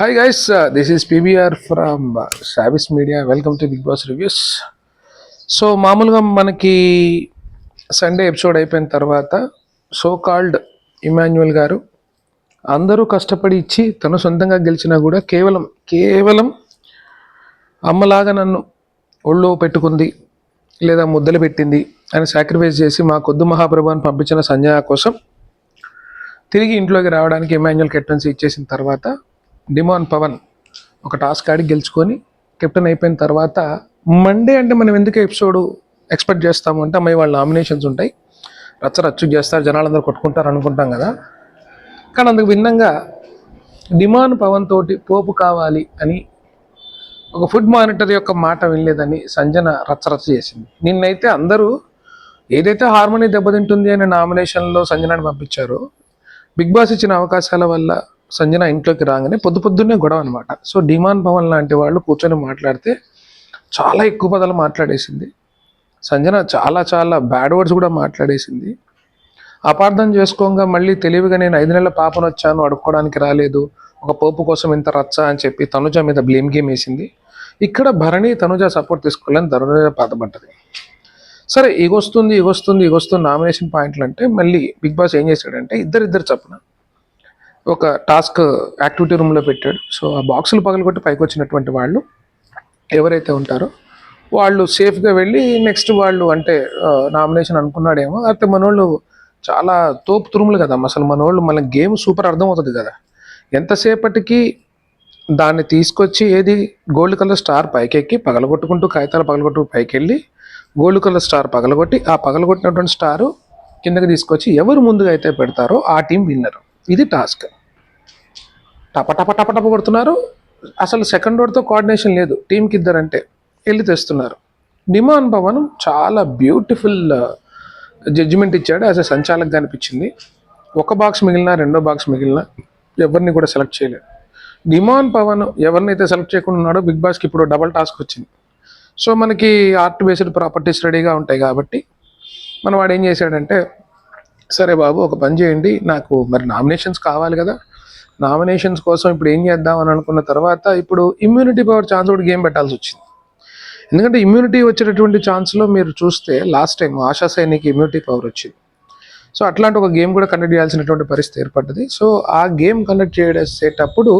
Hi guys this is PBR from సాబిస్ media welcome to big boss reviews so మామూలుగా మనకి Sunday episode అయిపోయిన తర్వాత so called Emmanuel గారు అందరూ కష్టపడి ఇచ్చి తను సొంతంగా గెలిచినా కూడా కేవలం కేవలం అమ్మలాగా నన్ను ఒళ్ళో పెట్టుకుంది లేదా ముద్దలు పెట్టింది అని సాక్రిఫైస్ చేసి మా కొద్దు మహాప్రభుని పంపించిన సంజయ కోసం తిరిగి ఇంట్లోకి రావడానికి ఇమాన్యువల్ కెప్టెన్సీ ఇచ్చేసిన తర్వాత డిమాన్ పవన్ ఒక టాస్క్ ఆడి గెలుచుకొని కెప్టెన్ అయిపోయిన తర్వాత మండే అంటే మనం ఎందుకు ఎపిసోడ్ ఎక్స్పెక్ట్ చేస్తాము అంటే అమ్మాయి వాళ్ళ నామినేషన్స్ ఉంటాయి. రచ్చ రచ్చు చేస్తారు జనాలందరూ కొట్టుకుంటారు అనుకుంటాం కదా. కానీ అందుకు భిన్నంగా డిమాన్ పవన్ తోటి పోపు కావాలి అని ఒక ఫుడ్ మానిటర్ యొక్క మాట వినలేదని సంజన రచ్చరచ్చ చేసింది. నిన్నైతే అందరూ ఏదైతే హార్మోని దెబ్బతింటుంది అనే నామినేషన్లో సంజనాన్ని పంపించారో బిగ్ బాస్ ఇచ్చిన అవకాశాల వల్ల సంజన ఇంట్లోకి రాగానే పొద్దు పొద్దున్నే గొడవ అనమాట సో డిమాన్ భవన్ లాంటి వాళ్ళు కూర్చొని మాట్లాడితే చాలా ఎక్కువ పదాలు మాట్లాడేసింది. సంజన చాలా చాలా బ్యాడ్ వర్డ్స్ కూడా మాట్లాడేసింది. అపార్థం చేసుకోగా మళ్ళీ తెలివిగా నేను ఐదు నెలల పాపను వచ్చాను అడుక్కోవడానికి రాలేదు ఒక పోపు కోసం ఇంత రచ్చ అని చెప్పి తనుజ మీద బ్లేమ్ గేమ్ వేసింది. ఇక్కడ భరణి తనుజ సపోర్ట్ తీసుకోవాలని తనుజ బాధపడ్డది. సరే ఇగొస్తుంది ఇగొస్తుంది ఇగొస్తుంది నామినేషన్ పాయింట్లు అంటే మళ్ళీ బిగ్ బాస్ ఏం చేశాడంటే ఇద్దరిద్దరు చప్పున ఒక టాస్క్ యాక్టివిటీ రూమ్లో పెట్టాడు. సో ఆ బాక్సులు పగలగొట్టి పైకి వచ్చినటువంటి వాళ్ళు ఎవరైతే ఉంటారో వాళ్ళు సేఫ్గా వెళ్ళి నెక్స్ట్ వాళ్ళు అంటే నామినేషన్ అనుకున్నాడేమో. అయితే మనోళ్ళు చాలా తోపు తురుములు కదా. అసలు మనోళ్ళు మన గేమ్ సూపర్ అర్థమవుతుంది కదా. ఎంతసేపటికి దాన్ని తీసుకొచ్చి ఏది గోల్డ్ కలర్ స్టార్ పైకెక్కి పగలగొట్టుకుంటూ కాగితాలు పగలగొట్టు పైకి వెళ్ళి గోల్డ్ కలర్ స్టార్ పగలగొట్టి ఆ పగలగొట్టినటువంటి స్టారు కిందకి తీసుకొచ్చి ఎవరు ముందుగా అయితే పెడతారో ఆ టీం విన్నరు. ఇది టాస్క్. టప టప టప టప కొడుతున్నారు. అసలు సెకండ్ ఓడితో కోఆర్డినేషన్ లేదు. టీంకి ఇద్దరంటే వెళ్ళి తెస్తున్నారు. డిమాన్ భవన్ చాలా బ్యూటిఫుల్ జడ్జిమెంట్ uh, ఇచ్చాడు. యాజ్ ఎ సంచాలకుగా అనిపించింది. ఒక బాక్స్ మిగిలిన రెండో బాక్స్ మిగిలిన ఎవరిని కూడా సెలెక్ట్ చేయలేదు. డిమాన్ పవన్ ఎవరినైతే సెలెక్ట్ చేయకుండా ఉన్నాడో బిగ్ బాస్కి ఇప్పుడు డబల్ టాస్క్ వచ్చింది. సో మనకి ఆర్ట్ బేస్డ్ ప్రాపర్టీస్ రెడీగా ఉంటాయి కాబట్టి మన వాడు ఏం చేశాడంటే సరే బాబు ఒక పని చేయండి. నాకు మరి నామినేషన్స్ కావాలి కదా. నామినేషన్స్ కోసం ఇప్పుడు ఏం చేద్దాం అని అనుకున్న తర్వాత ఇప్పుడు ఇమ్యూనిటీ పవర్ ఛాన్స్ కూడా గేమ్ పెట్టాల్సి వచ్చింది. ఎందుకంటే ఇమ్యూనిటీ వచ్చేటటువంటి ఛాన్స్లో మీరు చూస్తే లాస్ట్ టైం ఆశా సైనికి ఇమ్యూనిటీ పవర్ వచ్చింది. సో అట్లాంటి ఒక గేమ్ కూడా కండక్ట్ చేయాల్సినటువంటి పరిస్థితి ఏర్పడ్డది. సో ఆ గేమ్ కండక్ట్ చేసేటప్పుడు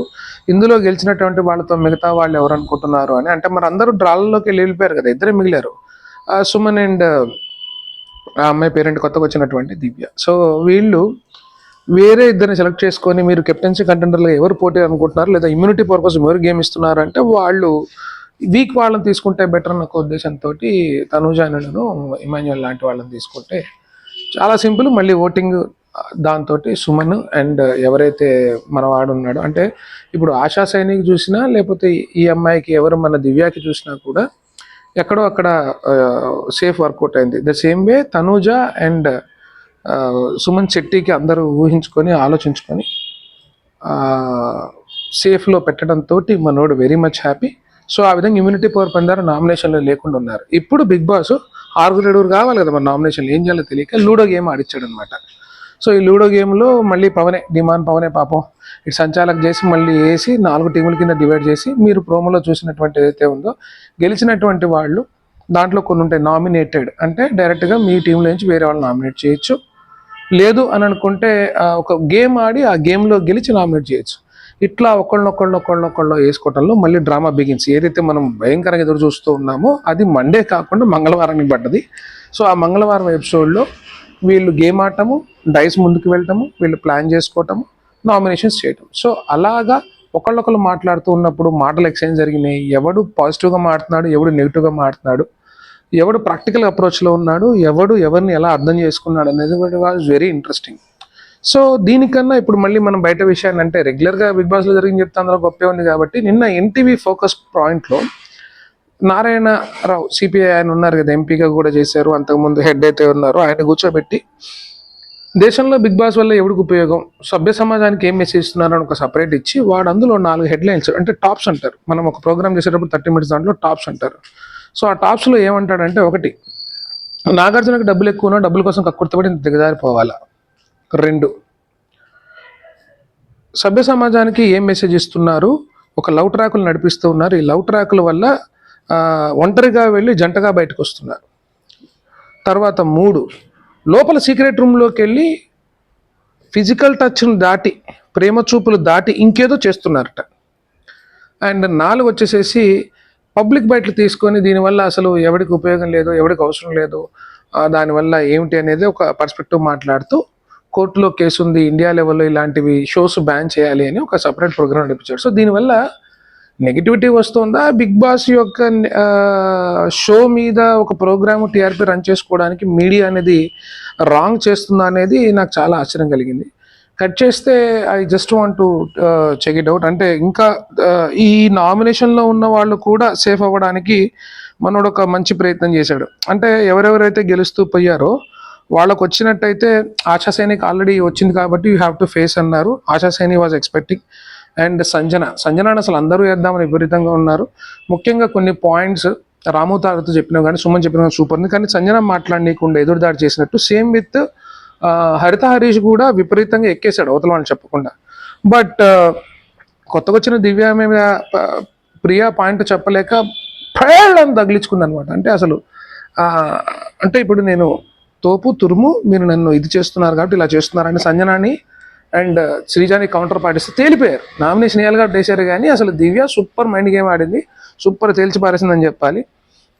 ఇందులో గెలిచినటువంటి వాళ్ళతో మిగతా వాళ్ళు ఎవరు అనుకుంటున్నారు అని అంటే మరి అందరూ డ్రాలలోకి వెళ్ళి వెళ్ళిపోయారు కదా ఇద్దరే మిగిలారు. సుమన్ అండ్ ఆ అమ్మాయి పేరెంట్ కొత్తగా వచ్చినటువంటి దివ్య. సో వీళ్ళు వేరే ఇద్దరిని సెలెక్ట్ చేసుకొని మీరు కెప్టెన్సీ కంటెండర్లో ఎవరు పోటీ అనుకుంటున్నారు? లేదా ఇమ్యూనిటీ పర్పస్ ఎవరు గేమ్ ఇస్తున్నారు అంటే వాళ్ళు వీక్ వాళ్ళని తీసుకుంటే బెటర్ అన్న ఒక ఉద్దేశంతో తనుజాను ఇమాన్యువల్ లాంటి వాళ్ళని తీసుకుంటే చాలా సింపుల్ మళ్ళీ ఓటింగ్ దాంతో సుమన్ అండ్ ఎవరైతే మన వాడు ఉన్నాడో అంటే ఇప్పుడు ఆశా సైనిక్ చూసినా లేకపోతే ఈ అమ్మాయికి ఎవరు మన దివ్యాకి చూసినా కూడా ఎక్కడో అక్కడ సేఫ్ వర్కౌట్ అయింది. The same way Tanuja and Suman శెట్టికి అందరూ ఊహించుకొని ఆలోచించుకొని సేఫ్లో పెట్టడంతో మనోడు వెరీ మచ్ హ్యాపీ సో ఆ విధంగా ఇమ్యూనిటీ పవర్ పొందారు నామినేషన్లో లేకుండా ఉన్నారు. ఇప్పుడు బిగ్ బాస్ ఆరుగురు ఏడుగురు కావాలి కదా మన నామినేషన్లు ఏం చేయాలో తెలియక లూడో గేమ్ ఆడిచ్చాడు అనమాట సో ఈ లూడో గేమ్లో మళ్ళీ పవనే డిమాండ్ పవనే పాపం. ఇటు సంచాలక చేసి మళ్ళీ వేసి నాలుగు టీముల కింద డివైడ్ చేసి మీరు ప్రోమోలో చూసినటువంటి ఏదైతే ఉందో గెలిచినటువంటి వాళ్ళు దాంట్లో కొన్ని ఉంటాయి నామినేటెడ్. అంటే డైరెక్ట్గా మీ టీంలో నుంచి వేరే వాళ్ళు నామినేట్ చేయొచ్చు. లేదు అని అనుకుంటే ఒక గేమ్ ఆడి ఆ గేమ్లో గెలిచి నామినేట్ చేయొచ్చు. ఇట్లా ఒకళ్ళనొకళ్ళు ఒకళ్ళనొకళ్ళు వేసుకోవటంలో మళ్ళీ డ్రామా బిగిన్స్. ఏదైతే మనం భయంకరంగా ఎదురు చూస్తూ ఉన్నామో అది మండే కాకుండా మంగళవారానికి పడ్డది. సో ఆ మంగళవారం ఎపిసోడ్లో వీళ్ళు గేమ్ ఆడటము డైస్ ముందుకు వెళ్ళటము వీళ్ళు ప్లాన్ చేసుకోవటము నామినేషన్స్ చేయటం. సో అలాగా ఒకళ్ళొకళ్ళు మాట్లాడుతూ ఉన్నప్పుడు మాటలు ఎక్స్చేంజ్ జరిగినాయి. ఎవడు పాజిటివ్గా మాట్లాడుతున్నాడు ఎవడు నెగిటివ్గా మాట్లాడు ఎవడు ప్రాక్టికల్ అప్రోచ్లో ఉన్నాడు ఎవడు ఎవరిని ఎలా అర్థం చేసుకున్నాడు అనేది వాజ్ వెరీ ఇంట్రెస్టింగ్. సో దీనికన్నా ఇప్పుడు మళ్ళీ మనం బయట విషయాన్ని అంటే రెగ్యులర్గా బిగ్ బాస్లో జరిగింది చెప్తే అందులో గొప్పే ఉంది కాబట్టి నిన్న ఎన్టీవీ ఫోకస్ పాయింట్లో నారాయణరావు సిపిఐ ఆయన ఉన్నారు కదా ఎంపీగా కూడా చేశారు. అంతకుముందు హెడ్ అయితే ఉన్నారు. ఆయన కూర్చోబెట్టి దేశంలో బిగ్ బాస్ వల్ల ఎవరికి ఉపయోగం? సభ్య సమాజానికి ఏం మెసేజ్ ఇస్తున్నారు అని ఒక సపరేట్ ఇచ్చి వాడు అందులో నాలుగు హెడ్లైన్స్ అంటే టాప్స్ అంటారు. మనం ఒక ప్రోగ్రామ్ చేసేటప్పుడు థర్టీ మినిట్స్ దాంట్లో టాప్స్ అంటారు. సో ఆ టాప్స్లో ఏమంటాడంటే ఒకటి నాగార్జునకి డబ్బులు ఎక్కువ డబ్బుల కోసం కక్కుర్తపడి దిగజారిపోవాలా? రెండు సభ్య సమాజానికి ఏం మెసేజ్ ఇస్తున్నారు? ఒక లవ్ ట్రాకులు నడిపిస్తూ ఉన్నారు. ఈ లవ్ ట్రాకుల వల్ల ఒంటరిగా వెళ్ళి జంటగా బయటకు వస్తున్నారు. తర్వాత మూడు లోపల సీక్రెట్ రూమ్లోకి వెళ్ళి ఫిజికల్ టచ్ను దాటి ప్రేమ చూపులు దాటి ఇంకేదో చేస్తున్నారట. అండ్ నాలుగు వచ్చేసేసి పబ్లిక్ బయటలు తీసుకొని దీనివల్ల అసలు ఎవరికి ఉపయోగం లేదు ఎవరికి అవసరం లేదు దానివల్ల ఏమిటి అనేది ఒక పర్స్పెక్టివ్ మాట్లాడుతూ కోర్టులో కేసు ఉంది ఇండియా లెవెల్లో ఇలాంటివి షోస్ బ్యాన్ చేయాలి అని ఒక సపరేట్ ప్రోగ్రామ్ నడిపించాడు. సో దీనివల్ల నెగిటివిటీ వస్తుందా? బిగ్ బాస్ యొక్క షో మీద ఒక ప్రోగ్రామ్ టీఆర్పీ రన్ చేసుకోవడానికి మీడియా అనేది రాంగ్ చేస్తుందా అనేది నాకు చాలా ఆశ్చర్యం కలిగింది. కట్ చేస్తే I just want to check it out. అంటే ఇంకా ఈ నామినేషన్లో ఉన్న వాళ్ళు కూడా సేఫ్ అవ్వడానికి మనోడు ఒక మంచి ప్రయత్నం చేశాడు. అంటే ఎవరెవరైతే గెలుస్తూ పోయారో వాళ్ళకు వచ్చినట్టయితే ఆశా సైనిక్ ఆల్రెడీ వచ్చింది కాబట్టి యూ హ్యావ్ టు ఫేస్ అన్నారు. Asha Saini was expecting and Sanjana. Sanjana అసలు అందరూ వేద్దామని విపరీతంగా ఉన్నారు. ముఖ్యంగా కొన్ని పాయింట్స్ రాము తారతో చెప్పినా కానీ సుమన్ చెప్పిన సూపర్ ఉంది. కానీ సంజన మాట్లాడనీయకుండా ఎదురుదాడి చేసినట్టు సేమ్ విత్ హరిత హరీష్ కూడా విపరీతంగా ఎక్కేశాడు అవతల వాళ్ళని చెప్పకుండా. బట్ కొత్తగా వచ్చిన దివ్య మీద ప్రియా పాయింట్ చెప్పలేక ప్రయాణం తగిలించుకుంది అనమాట అంటే అసలు అంటే ఇప్పుడు నేను తోపు తురుము మీరు నన్ను ఇది చేస్తున్నారు కాబట్టి ఇలా చేస్తున్నారని సంజనాని అండ్ శ్రీజాని కౌంటర్ పార్టీస్ తేలిపోయారు. నామినేషన్ ఇవ్వాలి కాబట్టి వేశారు కానీ అసలు దివ్య సూపర్ మైండ్ గేమ్ ఆడింది. సూపర్ తేల్చి పారేసిందని చెప్పాలి.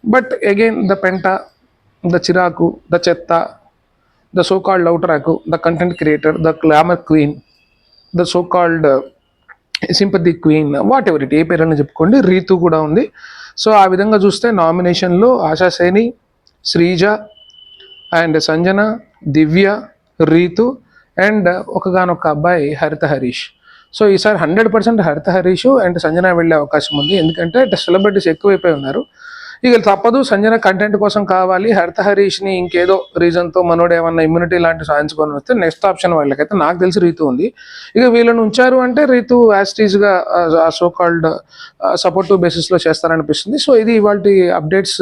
బట్ అగైన్ ద పెంట ద చిరాకు ద చెత్త the so called love track the content creator the glamour queen the so called sympathy queen whatever it ఏ పేరైనా చెప్పుకోండి. రీతు కూడా ఉంది. సో ఆ విధంగా చూస్తే నామినేషన్లో ఆశా సైని శ్రీజ అండ్ సంజన దివ్య రీతు అండ్ ఒకగానొక అబ్బాయి హరిత హరీష్. సో ఈసారి hundred percent Haritha Harish and Sanjana వెళ్ళే అవకాశం ఉంది. ఎందుకంటే సెలబ్రిటీస్ ఎక్కువైపోయి ఉన్నారు. ఇక తప్పదు సంజన కంటెంట్ కోసం కావాలి. హరిత హరీష్ని ఇంకేదో రీజన్తో మనోడు ఏమన్నా ఇమ్యూనిటీ లాంటి సాధించుకొని వస్తే నెక్స్ట్ ఆప్షన్ వాళ్ళకైతే నాకు తెలిసి రీతు ఉంది. ఇక వీళ్ళని ఉంచారు అంటే రీతు యాస్టీజ్గా ఆ సో కాల్డ్ సపోర్టివ్ బేసిస్లో చేస్తారనిపిస్తుంది. సో ఇది ఇవాళ అప్డేట్స్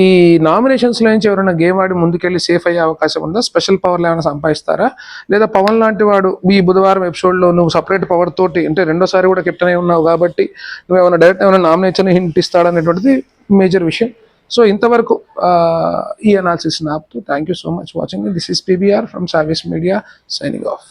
ఈ నామినేషన్స్లో నుంచి ఎవరైనా గేమ్ ఆడి ముందుకెళ్ళి సేఫ్ అయ్యే అవకాశం ఉందా? స్పెషల్ పవర్లు ఏమైనా సంపాదిస్తారా? లేదా పవన్ లాంటి వాడు ఈ బుధవారం ఎపిసోడ్లో నువ్వు సపరేట్ పవర్ తోటి అంటే రెండోసారి కూడా కెప్టెన్ అయి ఉన్నావు కాబట్టి నువ్వు ఏమైనా డైరెక్ట్ ఏమైనా నామినేషన్ హింట్ ఇస్తాడనేటువంటిది మేజర్ విషయం సో ఇంతవరకు ఈ analysis నాపుతూ thank you so much watching this is PBR from service media signing off